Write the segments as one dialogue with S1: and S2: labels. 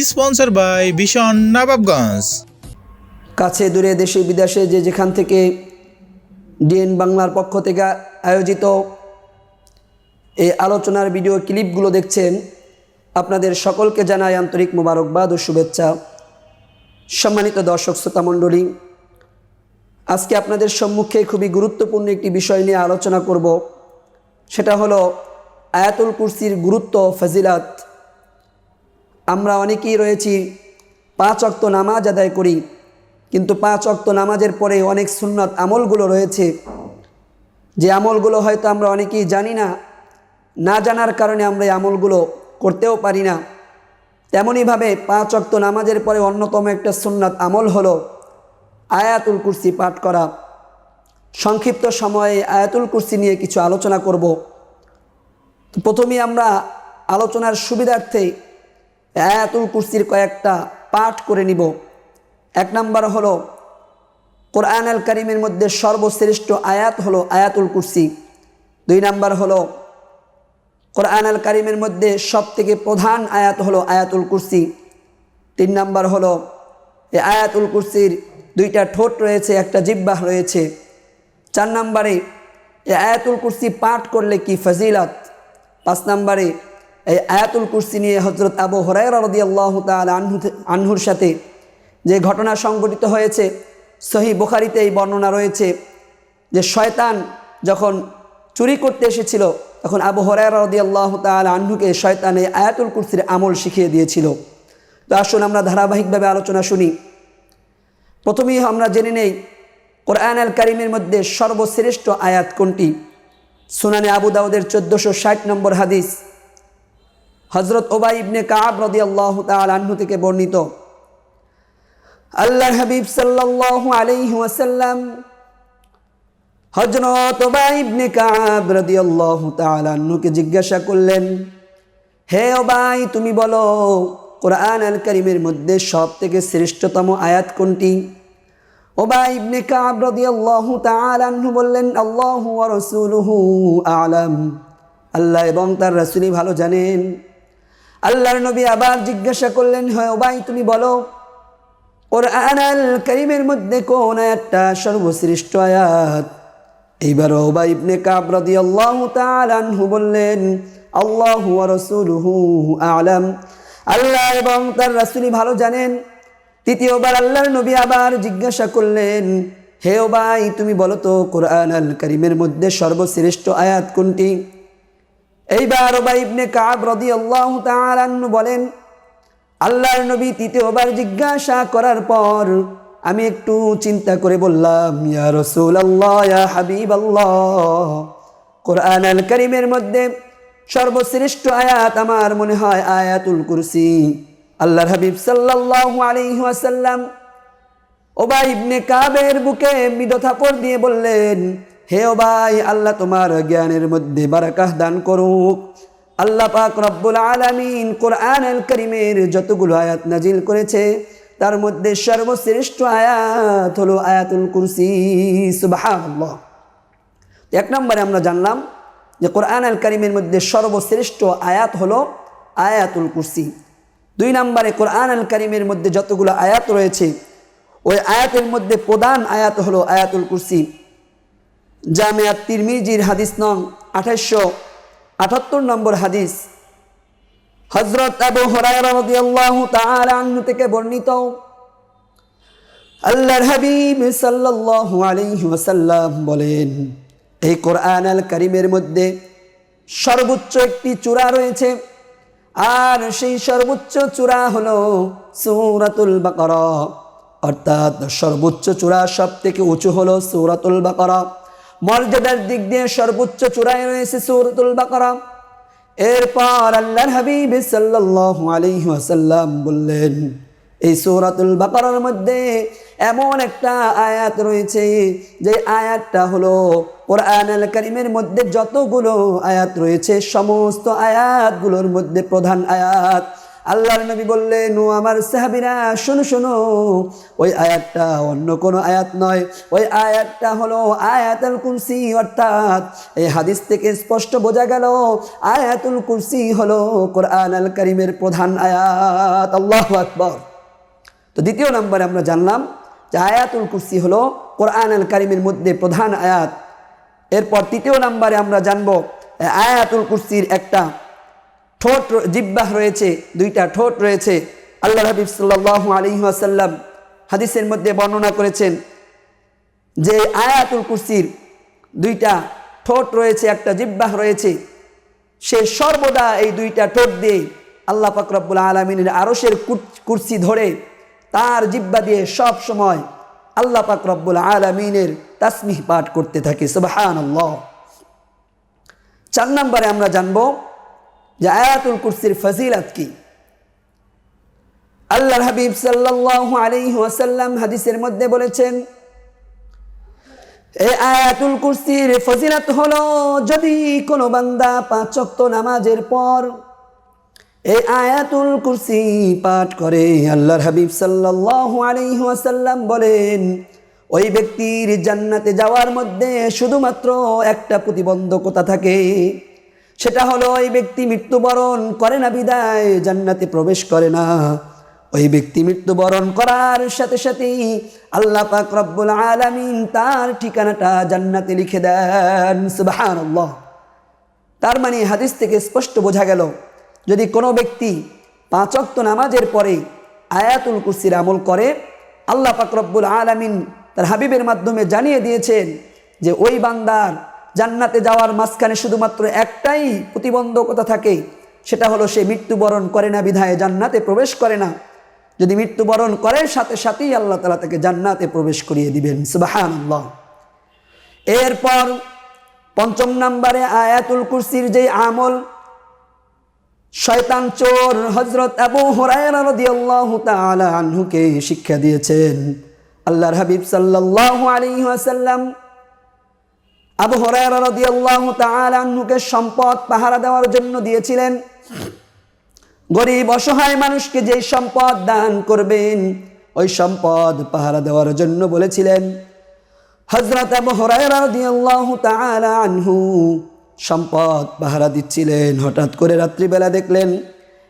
S1: Sponsor by ভীষণ নবাবগঞ্জ
S2: কাছে দূরে দেশে বিদেশে যে যেখান থেকে ডিএন বাংলার পক্ষ থেকে আয়োজিত এই আলোচনার ভিডিও ক্লিপগুলো দেখছেন, আপনাদের সকলকে জানাই আন্তরিক মোবারকবাদ ও শুভেচ্ছা। সম্মানিত দর্শক শ্রোতা মণ্ডলী, আজকে আপনাদের সম্মুখে খুবই গুরুত্বপূর্ণ একটি বিষয় নিয়ে আলোচনা করব। সেটা হলো আয়াতুল কুরসির গুরুত্ব ফজিলাত। আমরা অনেকেই রয়েছি, পাঁচ অক্ত নামাজ আদায় করি, কিন্তু পাঁচ অক্ত নামাজের পরে অনেক সুন্নত আমলগুলো রয়েছে। যে আমলগুলো হয়তো আমরা অনেকেই জানি না না জানার কারণে আমরা এই আমলগুলো করতেও পারি না। তেমনইভাবে পাঁচ অক্ত নামাজের পরে অন্যতম একটা সুন্নত আমল হলো আয়াতুল কুরসি পাঠ করা। সংক্ষিপ্ত সময়ে আয়াতুল কুরসি নিয়ে কিছু আলোচনা করব। প্রথমেই আমরা আলোচনার সুবিধার্থে আয়াতুল কুরসির কয়েকটা পাঠ করে নিব। এক নম্বর হলো, কোরআন আল করিমের মধ্যে সর্বশ্রেষ্ঠ আয়াত হলো আয়াতুল কুরসি দুই নাম্বার হলো, কোরআন আল করিমের মধ্যে সব থেকে প্রধান আয়াত হলো আয়াতুল কুরসি তিন নাম্বার হলো এই আয়াতুল কুরসির দুইটা ঠোঁট রয়েছে, একটা জিব্বাহ রয়েছে। চার নম্বরে, এ আয়াতুল কুরসি পাঠ করলে কি ফজিলত? পাঁচ নম্বরে এই আয়াতুল কুরসি নিয়ে হজরত আবু হরাইর রদি আল্লাহ তাল আনহু আনহুর সাথে যে ঘটনা সংঘটিত হয়েছে, সহি বোখারিতে এই বর্ণনা রয়েছে যে শয়তান যখন চুরি করতে এসেছিল, তখন আবু হরাইর রদি আল্লাহ তাল আনহুকে শয়তান এই আয়াতুল কুরসির আমল শিখিয়ে দিয়েছিল। তো আসুন আমরা ধারাবাহিকভাবে আলোচনা শুনি। প্রথমেই আমরা জেনে নেই, কোরআন আল কারিমের মধ্যে সর্বশ্রেষ্ঠ আয়াত কোনটি? সুনানে আবু দাউদের চোদ্দোশো ষাট নম্বর হাদিস। হজরত ওবাই ইবনে কাব রদি আল্লাহ আনহু থেকে বর্ণিত। আল্লাহ হাবিব সাল্লাল্লাহু আলাইহি হজরত ওবাই ইবনে কাব রদি আল্লাহ আনহুকে জিজ্ঞাসা করলেন, হে ওবাই তুমি বলো, কোরআন আল করিমের মধ্যে সব থেকে শ্রেষ্ঠতম আয়াত কোনটি? ওবাই ইবনে কাব তাআলা আনহু বললেন, আল্লাহু রাসূলুহু আলাম। আল্লাহ এবং তার রাসূলই ভালো জানেন। আল্লাহর নবী আবার জিজ্ঞাসা করলেন, হয়, ওবাই, তুমি বলো কোরআন আল করিমের মধ্যে কোন একটা সর্বশ্রেষ্ঠ আয়াত? এইবার ওবাই ইবনে কাব রাদিয়াল্লাহু তাআলা আনহু বললেন, আল্লাহু রাসূলুহু আলাম। আল্লাহ এবং তার রাসূলই ভালো জানেন। তৃতীয়বার আল্লাহর নবী আবার জিজ্ঞাসা করলেন, হে ও ভাই তুমি বলো তো কোরআন আল করিমের মধ্যে সর্বশ্রেষ্ঠ আয়াত কোনটি? এইবার ওবাই ইবনে কাব রদি আল্লাহ তাআলান্নু বলেন, আল্লাহর নবী তৃতীয়বার জিজ্ঞাসা করার পর আমি একটু চিন্তা করে বললাম, ইয়া রসুল আল্লাহ ইয়া হাবিব আল্লাহ কোরআন আল করিমের মধ্যে সর্বশ্রেষ্ঠ আয়াত আমার মনে হয় আয়াতুল কুরসি। আল্লাহর হাবিব সাল্লাল্লাহু আলাইহি ওয়াসাল্লাম ওবাই ইবনে কাবের বুকে মৃদ থাপড় দিয়ে বললেন হে ও ভাই, আল্লাহ তোমার জ্ঞানের মধ্যে বারাকাহ দান করুক। আল্লাহ পাক রব্বুল আলামিন কোরআন আল করিমের যতগুলো আয়াত নাজিল করেছে, তার মধ্যে সর্বশ্রেষ্ঠ আয়াত হলো আয়াতুল কুরসি। সুবহানাল্লাহ। এক নম্বরে আমরা জানলাম যে কোরআন আল করিমের মধ্যে সর্বশ্রেষ্ঠ আয়াত হলো আয়াতুল কুরসি। দুই নম্বরে কোরআন আল করিমের মধ্যে যতগুলো আয়াত রয়েছে, ওই আয়াতের মধ্যে প্রধান আয়াত হলো আয়াতুল কুরসি। জামিয়াত তিরমিজির হাদিস নং আঠাশশো আটাত্তর নম্বর হাদিস। হজরত আবু হরাইরা রাদিয়াল্লাহু তাআলা আনহু থেকে বর্ণিত, আল্লাহর হাবিব সাল্লাল্লাহু আলাইহি বলেন, এই কোরআন আল করিমের মধ্যে সর্বোচ্চ একটি চূড়া রয়েছে, আর সেই সর্বোচ্চ চূড়া হলো সূরাতুল বাকারা। অর্থাৎ সর্বোচ্চ চূড়া সব থেকে উঁচু হলো সূরাতুল বাকারা। মর্যাদার দিক দিয়ে সর্বোচ্চ চূড়ায় রয়েছে সূরাতুল বাকারা। এরপর আল্লাহর হাবিব সাল্লাল্লাহু আলাইহি বললেন, এই সূরাতুল বাকরার মধ্যে এমন একটা আয়াত রয়েছে, যে আয়াতটা হলো কোরআন আল করিমের মধ্যে যতগুলো আয়াত রয়েছে, সমস্ত আয়াতগুলোর মধ্যে প্রধান আয়াত আল্লাহর নবী বললেন ও আমার সাহাবিরা, শোনো শোনো, ওই আয়াতটা অন্য কোনো আয়াত নয়। ওই আয়াতটা হলো আয়াতুল কুরসি, অর্থাৎ এই হাদিস থেকে স্পষ্ট বোঝা গেল, আয়াতুল কুরসি হলো কোরআন আল করিমের প্রধান আয়াত। আল্লাহ আকবর। তো দ্বিতীয় নম্বরে আমরা জানলাম যে আয়াতুল কুরসি হলো কোরআন আল করিমের মধ্যে প্রধান আয়াত। এরপর তৃতীয় নম্বরে আমরা জানব, আয়াতুল কুরসির একটা ঠোঁট জিব্বাহ রয়েছে, দুইটা ঠোঁট রয়েছে। আল্লাহ হাবিব সাল্লাহ আলী আসাল্লাম হাদিসের মধ্যে বর্ণনা করেছেন যে আয়াতুল কুরসির দুইটা ঠোঁট রয়েছে, একটা জিব্বাহ রয়েছে। সে সর্বদা এই দুইটা ঠোঁট দিয়ে আল্লাহ পাক রব্বুল আলমিনের আরসের কুরসি ধরে তার জিব্বা দিয়ে সব সময় আল্লাহ পাক রব্বুল আলমিনের তাসমিহ পাঠ করতে থাকে। আল্লাহ চার নম্বরে আমরা জানব যে আয়াতুল কুরসির ফজিলাত কি? আল্লাহর হাবিব সাল্লাল্লাহু আলাইহি ওয়াসাল্লাম হাদিসের মধ্যে বলেছেন এই আয়াতুল কুরসির ফজিলত হলো যদি কোনো বান্দা পাঁচ নামাজের পর এই আয়াতুল কুরসি পাঠ করে। আল্লাহর হাবিব সাল্লাল্লাহু আলাইহি ওয়াসাল্লাম বলেন, ওই ব্যক্তির জান্নাতে যাওয়ার মধ্যে শুধুমাত্র একটা প্রতিবন্ধকতা থাকে। সেটা হলো ওই ব্যক্তি মৃত্যুবরণ করে না বিদায়, জান্নাতে প্রবেশ করে না। ওই ব্যক্তি মৃত্যুবরণ করার সাথে সাথেই আল্লাহ পাক রব্বুল আলামিন তার ঠিকানাটা জান্নাতে লিখে দেন, সুবহানাল্লাহ। তার মানে হাদিস থেকে স্পষ্ট বোঝা গেল, যদি কোনো ব্যক্তি পাঁচ ওয়াক্ত নামাজের পরে আয়াতুল কুরসির আমল করে, আল্লাহ পাক রব্বুল আলামিন তার হাবিবের মাধ্যমে জানিয়ে দিয়েছেন যে ওই বান্দার জান্নাতে যাওয়ার মাঝখানে শুধুমাত্র একটাই প্রতিবন্ধকতা থাকে, সেটা হলো সে মৃত্যুবরণ করে না, বিধায় জান্নাতে প্রবেশ করে না। যদি মৃত্যুবরণ করে, সাথে সাথেই আল্লাহ তালা তাকে জান্নাতে প্রবেশ করিয়ে দিবেন। সুবাহান এরপর পঞ্চম নম্বরে আয়াতুল কুরসির যে আমল, শয়তান চোর হজরত আবু আনহুকে শিক্ষা দিয়েছেন। আল্লাহর হাবিব সাল্লাল্লাহু আলী ওয়াসাল্লাম আবু আনহুকে সম্পদ পাহারা দেওয়ার জন্য দিয়েছিলেন। গরিব, অসহায় মানুষকে যে সম্পদ দান করবেন, ওই সম্পদ পাহারা দেওয়ার জন্য বলেছিলেন। হজরত আবু আনহু সম্পদ পাহারা দিচ্ছিলেন। হঠাৎ করে রাত্রিবেলা দেখলেন,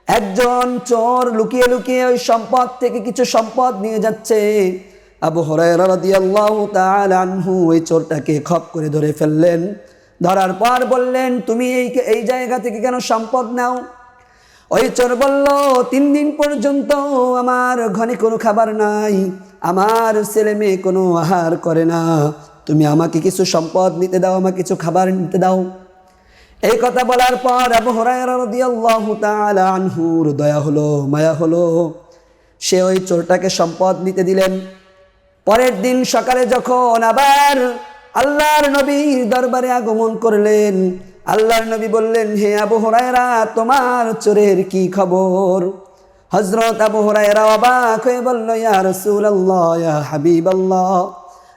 S2: একজন চোর লুকিয়ে লুকিয়ে ওই সম্পদ থেকে কিছু সম্পদ নিয়ে যাচ্ছে। আবু আনহু ওই চোরটাকে খপ করে ধরে ফেললেন। ধরার পর বললেন, তুমি এই এই জায়গা থেকে কেন সম্পদ নাও? ওই চোর বলল, তিন দিন পর্যন্ত আমার ঘরে কোনো খাবার নাই, আমার ছেলে মেয়ে কোনো আহার করে না। তুমি আমাকে কিছু সম্পদ নিতে দাও, আমাকে কিছু খাবার নিতে দাও। এই কথা বলার পর আবু আনহুর দয়া হলো, মায়া হলো। সে ওই চোরটাকে সম্পদ নিতে দিলেন। পরের দিন সকালে যখন আবার আল্লাহর নবীর দরবারে আগমন করলেন, আল্লাহর নবী বললেন, হে আবু হরায়রা, তোমার চোরের কি খবর? হজরত আবু হরায়রা অবাক হয়ে বলল, ইয়া রাসূলুল্লাহ, ইয়া হাবিবাল্লাহ,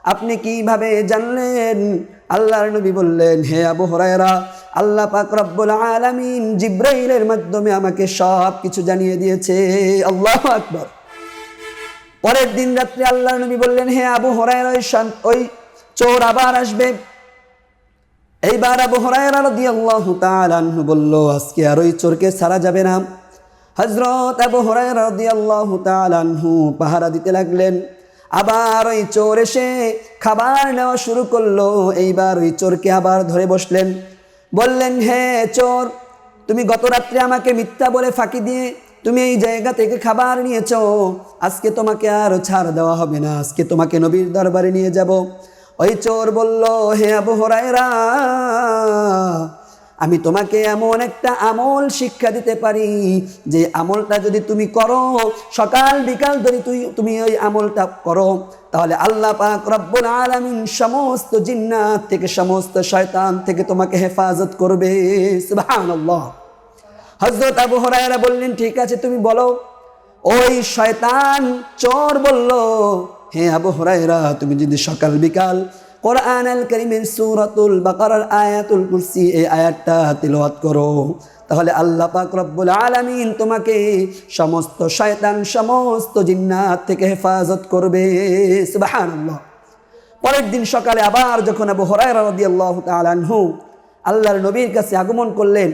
S2: আপনি কীভাবে জানলেন? আল্লাহর নবী বললেন, হে আবু হরায়রা, আল্লাহ পাক রব্বুল আলামিন জিব্রাইলের মাধ্যমে আমাকে সব কিছু জানিয়ে দিয়েছে। আল্লাহু আকবার। পরের দিন রাত্রে আল্লাহ নবী বললেন, হে আবু হরায়রা, ওই ওই চোর আবার আসবে। এইবার আবু হরায়রা রাদিয়াল্লাহু তাআলা আনহু বলল, আজকে আর ওই চোরকে ছাড়া যাবে না। হযরত আবু হরায়রা রাদিয়াল্লাহু তাআলা আনহু পাহারা দিতে লাগলেন। আবার ওই চোর এসে খাবার নেওয়া শুরু করল। এইবার ওই চোরকে আবার ধরে বসলেন। বললেন, হে চোর, তুমি গত রাত্রে আমাকে মিথ্যা বলে ফাঁকি দিয়ে তুমি এই জায়গা থেকে খাবার নিয়েছো। আজকে তোমাকে আর ছাড় দেওয়া হবে না। আজকে তোমাকে নবীর দরবারে নিয়ে যাব। ওই চোর বলল, হে আবু হরায়রা, আমি তোমাকে এমন একটা আমল শিক্ষা দিতে পারি যে আমলটা যদি তুমি করো, সকাল বিকাল ধরে তুই, তুমি ওই আমলটা করো, তাহলে আল্লাহ পাক রব্বুল আলামিন সমস্ত জিন্নাত থেকে, সমস্ত শয়তান থেকে তোমাকে হেফাজত করবে। সুবহানাল্লাহ। হজরত আবু হরায়রা বললেন, ঠিক আছে, তুমি বলো। ওই শয়তান চোর বলল, হে আবু হরায়রা, তুমি যদি সকাল বিকাল কোরআন আল করিমের সুরাতুল বাকারার আয়াতুল এই আয়াতটা তিলওয়াত করো, তাহলে আল্লাহ পাক রব্বুল তোমাকে সমস্ত শয়তান, সমস্ত জিন্নাত থেকে হেফাজত করবে। পরের দিন সকালে আবার যখন আবু হরাইরা রাদিয়াল্লাহু তাআলা আনহু আল্লাহর নবীর কাছে আগমন করলেন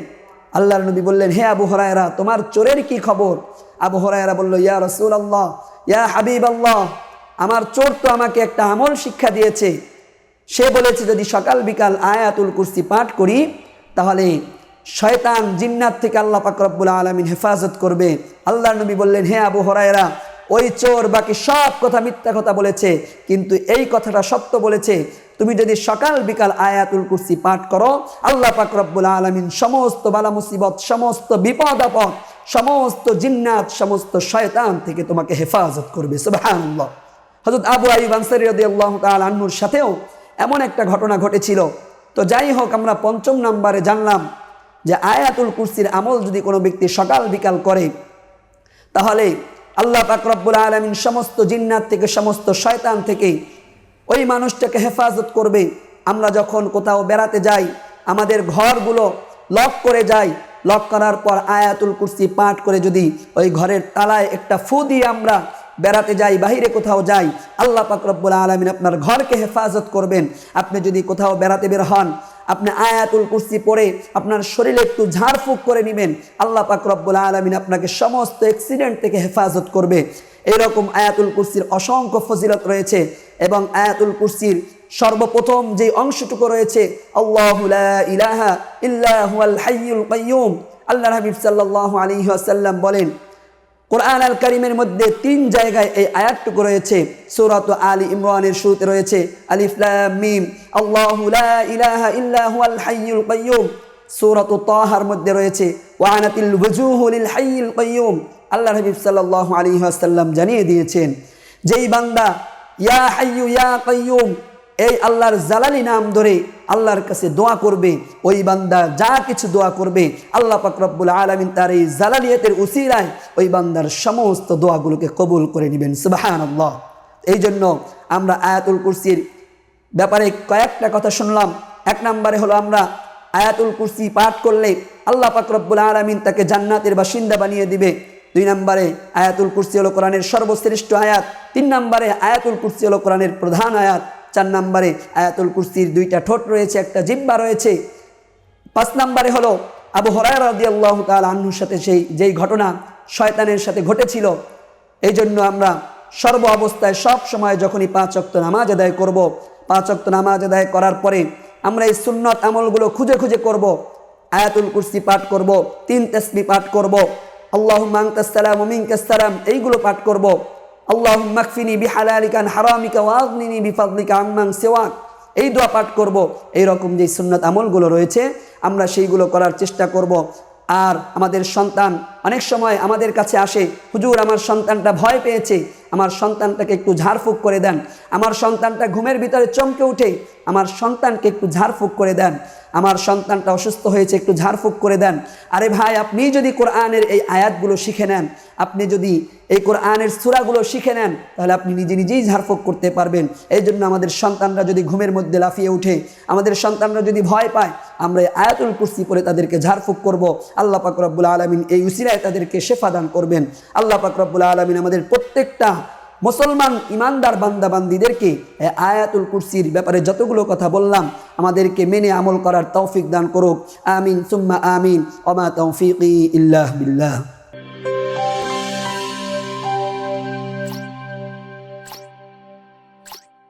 S2: আল্লাহর নবী বললেন, হে আবু হরায়রা, তোমার চোরের কি খবর? আবু হরায়রা বলল, ইয়া রসুল আল্লাহ ইয়া হাবিব আল্লাহ আমার চোর তো আমাকে একটা আমল শিক্ষা দিয়েছে। সে বলেছে, যদি সকাল বিকাল আয়াতুল কুস্তি পাঠ করি, তাহলে শয়তান জিন্নাত থেকে আল্লাহ পাকরব্বুল আলমিন হেফাজত করবে। আল্লাহ নবী বললেন, হে আবু হরায়রা ওই চোর বাকি সব কথা মিথ্যা কথা বলেছে, কিন্তু এই কথাটা সত্য বলেছে। তুমি যদি সকাল বিকাল আয়াতুল কুরসি পাঠ করো, আল্লাহ পাক রব্বুল আলমিন সমস্ত বালা মুসিবত, সমস্ত বিপদ আপদ, সমস্ত জিন্নাত, সমস্ত শয়তান থেকে তোমাকে হেফাজত করবে। হযরত আবু আইব সাথেও এমন একটা ঘটনা ঘটেছিল। তো যাই হোক, আমরা পঞ্চম নাম্বারে জানলাম যে আয়াতুল কুরসির আমল যদি কোনো ব্যক্তি সকাল বিকাল করে, তাহলে আল্লাহ পাক রব্বুল আলমিন সমস্ত জিন্নাত থেকে, সমস্ত শয়তান থেকে ওই মানুষটাকে হেফাজত করবে। আমরা যখন কোথাও বেড়াতে যাই, আমাদের ঘরগুলো লক করে যাই, লক করার পর আয়াতুল কুরসি পাঠ করে যদি ওই ঘরের তালায় একটা ফু দিয়ে আমরা বেড়াতে যাই, বাহিরে কোথাও যাই, আল্লাহ পাক রব্বুল আলমিন আপনার ঘরকে হেফাজত করবেন। আপনি যদি কোথাও বেড়াতে বের হন আপনি আয়াতুল কুরসি পড়ে আপনার শরীরে একটু ঝাড়ফুঁক করে নেবেন, আল্লাহ পাক রব্বুল আলমিন আপনাকে সমস্ত অ্যাক্সিডেন্ট থেকে হেফাজত করবে। এরকম আয়াতুল কুরসির অসংখ্য ফজিলত রয়েছে এবং আয়াতুল কুরসির সর্বপ্রথম যে অংশটুকু রয়েছে, আল্লাহ হাইয়ুল আল্লাহ হাবিব সাল্লাল্লাহু আলাইহি ওয়াসাল্লাম বলেন কোরআন আল করিমের মধ্যে তিন জায়গায় এই আয়াতটুকু রয়েছে। সূরাত আলী ইমরানের শুরুতে রয়েছে, আলিফ লাম মিম, আল্লাহু লা ইলাহা ইল্লা হুয়াল হাইয়ুল কাইয়ুম। সূরাত তাহার মধ্যে রয়েছে ওয়ানাতিল ওয়াজুহু লিল হাইয়িল আল্লাহ হাবিব সাল্লাল্লাহু আলাইহি ওয়াসাল্লাম জানিয়ে দিয়েছেন, যেই বান্দা, ইয়া হাইয়ু ইয়া কাইয়ুম এই আল্লাহর জালালি নাম ধরে আল্লাহর কাছে দোয়া করবে, ওই বান্দা যা কিছু দোয়া করবে, আল্লাহ পাক রব্বুল আলমিন তার এই জালালিয়াতের উসিরায় ওই বান্দার সমস্ত দোয়াগুলোকে কবুল করে নেবেন সুবাহান আল্লাহ এই জন্য আমরা আয়াতুল কুরসির ব্যাপারে কয়েকটা কথা শুনলাম। এক নম্বরে হলো আমরা আয়াতুল কুরসি পাঠ করলে আল্লাহ পাক রব্বুল আলমিন তাকে জান্নাতের বাসিন্দা বানিয়ে দিবে। দুই নম্বরে আয়াতুল কুরসি হলো কোরআনের সর্বশ্রেষ্ঠ আয়াত। তিন নম্বরে আয়াতুল কুরসি হলো কোরআনের প্রধান আয়াত। চার নম্বরে আয়াতুল কুরসির দুইটা ঠোঁট রয়েছে, একটা জিব্বা রয়েছে। পাঁচ নম্বরে হলো আবু হরাই রাজি আল্লাহ তাল আহ্নুর সাথে সেই, যেই ঘটনা শয়তানের সাথে ঘটেছিল, এই জন্য আমরা সর্ব অবস্থায় সব সময় যখনই পাঁচ অক্ত নামাজ আদায় করব, পাঁচ অক্ত নামাজ আদায় করার পরে আমরা এই সুন্নত আমলগুলো খুঁজে খুঁজে করব, আয়াতুল কুরসি পাঠ করব, তিন তসবি পাঠ করব আল্লাহ মাংতাসালাম ওমিনকাসালাম এইগুলো পাঠ করব। আল্লাহ মাকফিনি হারামিকা বিফাদলিকা সেওয়াক। এই দোয়া পাঠ করব। যে সুন্নত আমলগুলো রয়েছে, আমরা সেইগুলো করার চেষ্টা করব। আর আমাদের সন্তান অনেক সময় আমাদের কাছে আসে, হুজুর, আমার সন্তানটা ভয় পেয়েছে, আমার সন্তানটাকে একটু ঝাড়ফুঁক করে দেন, আমার সন্তানটা ঘুমের ভিতরে চমকে উঠে, আমার সন্তানকে একটু ঝাড়ফুঁক করে দেন, আমার সন্তানটা অসুস্থ হয়েছে, একটু ঝাড়ফুঁক করে দেন। আরে ভাই, আপনি যদি কোরআনের এই আয়াতগুলো শিখে নেন, আপনি যদি এই কোরআনের সুরাগুলো শিখে নেন, তাহলে আপনি নিজে নিজেই ঝাড়ফুঁক করতে পারবেন। এই জন্য আমাদের সন্তানরা যদি ঘুমের মধ্যে লাফিয়ে উঠে, আমাদের সন্তানরা যদি ভয় পায় আমরা এই আয়াতুল কুরসি পরে তাদেরকে ঝাড়ফুঁক করব। আল্লাহ পাক আলমিন এই উসিরায় তাদেরকে শেফা দান করবেন। আল্লাহ পাক আলমিন আমাদের প্রত্যেকটা মুসলমান ইমানদার বান্দাবান্দিদেরকে আয়াতুল কুরসির ব্যাপারে যতগুলো কথা বললাম, আমাদেরকে মেনে আমল করার তৌফিক দান করুক। আমিন, সুম্মা আমিন। অমা তৌফিক ইল্লাহ বিল্লাহ।